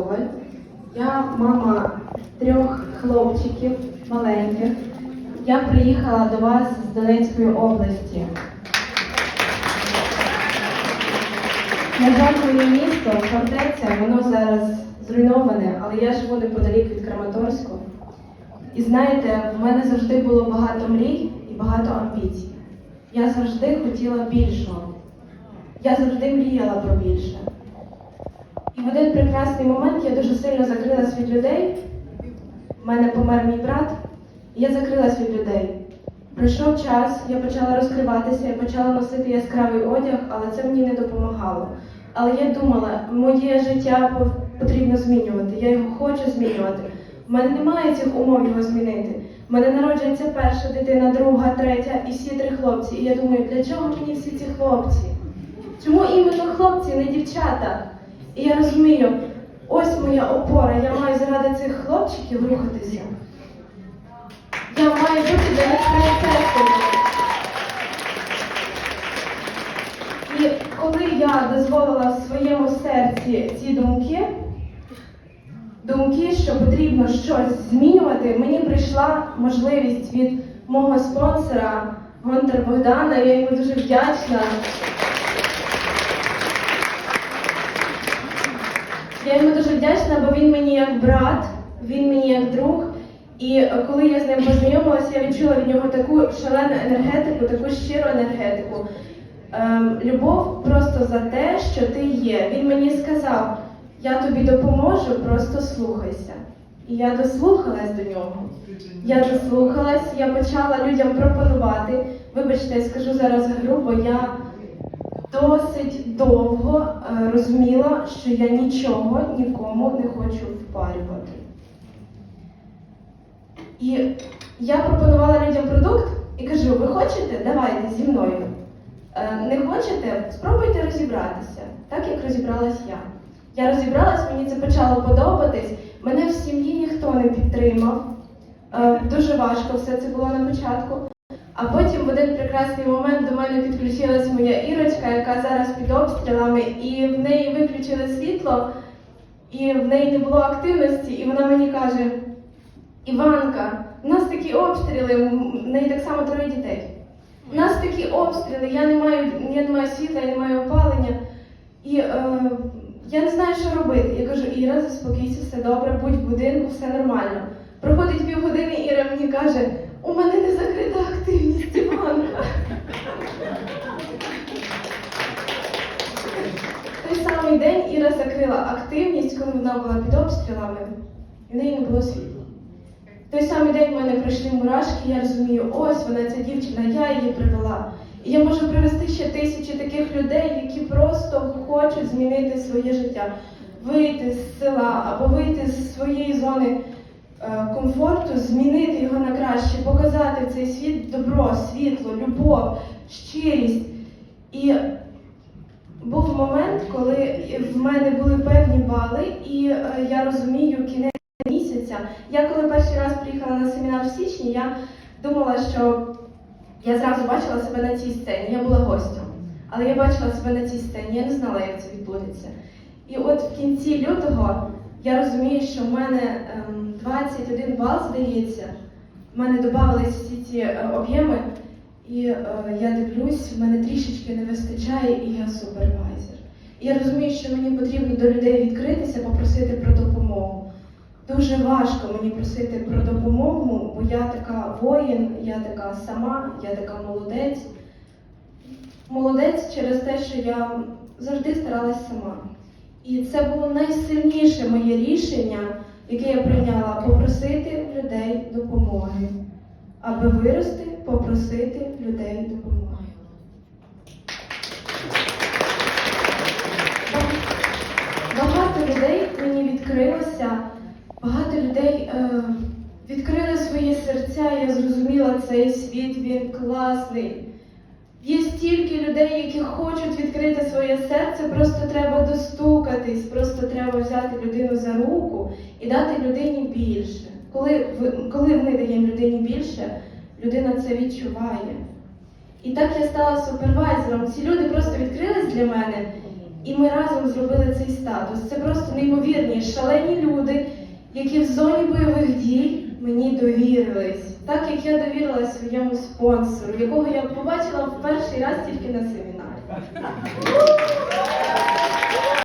Коваль. Я мама трьох хлопчиків маленьких. Я приїхала до вас з Донецької області. На жаль, моє місто, фортеця, воно зараз зруйноване, але я живу неподалік від Краматорську. І знаєте, в мене завжди було багато мрій і багато амбіцій. Я завжди хотіла більшого. Я завжди мріяла про більше. І в один прекрасний момент я дуже сильно закрилась від людей. У мене помер мій брат, і я закрилась від людей. Пройшов час, я почала розкриватися, я почала носити яскравий одяг, але це мені не допомагало. Але я думала, моє життя потрібно змінювати, я його хочу змінювати. У мене немає цих умов його змінити. У мене народжується перша дитина, друга, третя і всі три хлопці. І я думаю, для чого мені всі ці хлопці? Чому іменно хлопці, не дівчата? І я розумію, ось моя опора, я маю заради цих хлопчиків рухатися. Я маю бути для них пріоритетом. І коли я дозволила в своєму серці ці думки, думки, що потрібно щось змінювати, мені прийшла можливість від мого спонсора Гонтар Богдана. Я йому дуже вдячна. Я йому дуже вдячна, бо він мені як брат, він мені як друг. І коли я з ним познайомилася, я відчула від нього таку шалену енергетику, таку щиру енергетику. Ем, любов просто за те, що ти є. Він мені сказав, я тобі допоможу, просто слухайся. І я дослухалась до нього. Я дослухалась, я почала людям пропонувати. Вибачте, я скажу зараз грубо, я досить довго е, розуміла, що я нічого нікому не хочу впарювати. І я пропонувала людям продукт і кажу: ви хочете? Давайте зі мною. Е, Не хочете? Спробуйте розібратися, так як розібралась я. Я розібралась, мені це почало подобатись. Мене в сім'ї ніхто не підтримав. Е, Дуже важко все це було на початку. А потім в один прекрасний момент до мене підключилась моя Ірочка, яка зараз під обстрілами, і в неї виключили світло, і в неї не було активності, і вона мені каже: Іванка, у нас такі обстріли, в неї так само троє дітей. У нас такі обстріли, я не маю, я не маю світла, я не маю опалення. І е, я не знаю, що робити. Я кажу, Іра, заспокійся, все добре, будь в будинку, все нормально. Проходить півгодини, Іра мені каже, у мене не закрита активність, Іванка. Той самий день Іра закрила активність, коли вона була під обстрілами, і в неї не було світла. Той самий день в мене прийшли мурашки, я розумію, ось вона ця дівчина, я її привела. І я можу привести ще тисячі таких людей, які просто хочуть змінити своє життя, вийти з села або вийти з своєї зони комфорту, змінити його на краще, показати в цей світ добро, світло, любов, щирість. І був момент, коли в мене були певні бали, і е, я розумію кінець місяця. Я коли перший раз приїхала на семінар в січні, я думала, що я зразу бачила себе на цій сцені. Я була гостем, але я бачила себе на цій сцені, я не знала, як це відбудеться. І от в кінці лютого я розумію, що в мене ем, 21 бал, здається, в мене додавались всі ці е, об'єми, і е, я дивлюсь, в мене трішечки не вистачає, і я супервайзер. І я розумію, що мені потрібно до людей відкритися, попросити про допомогу. Дуже важко мені просити про допомогу, бо я така воїн, я така сама, я така молодець. Молодець через те, що я завжди старалась сама. І це було найсильніше моє рішення, яке я прийняла попросити людей допомоги. Аби вирости, попросити людей допомоги. Багато людей мені відкрилося, багато людей е, відкрили свої серця, я зрозуміла цей світ, він класний. Є стільки людей, які хочуть відкрити своє серце, просто треба достукатись, просто треба взяти людину за руку і дати людині більше. Коли, коли ми даємо людині більше, людина це відчуває. І так я стала супервайзером. Ці люди просто відкрились для мене. І ми разом зробили цей статус. Це просто неймовірні, шалені люди, які в зоні бойових дій мені довірились так як я довірила своєму спонсору, якого я побачила в перший раз тільки на семінарі.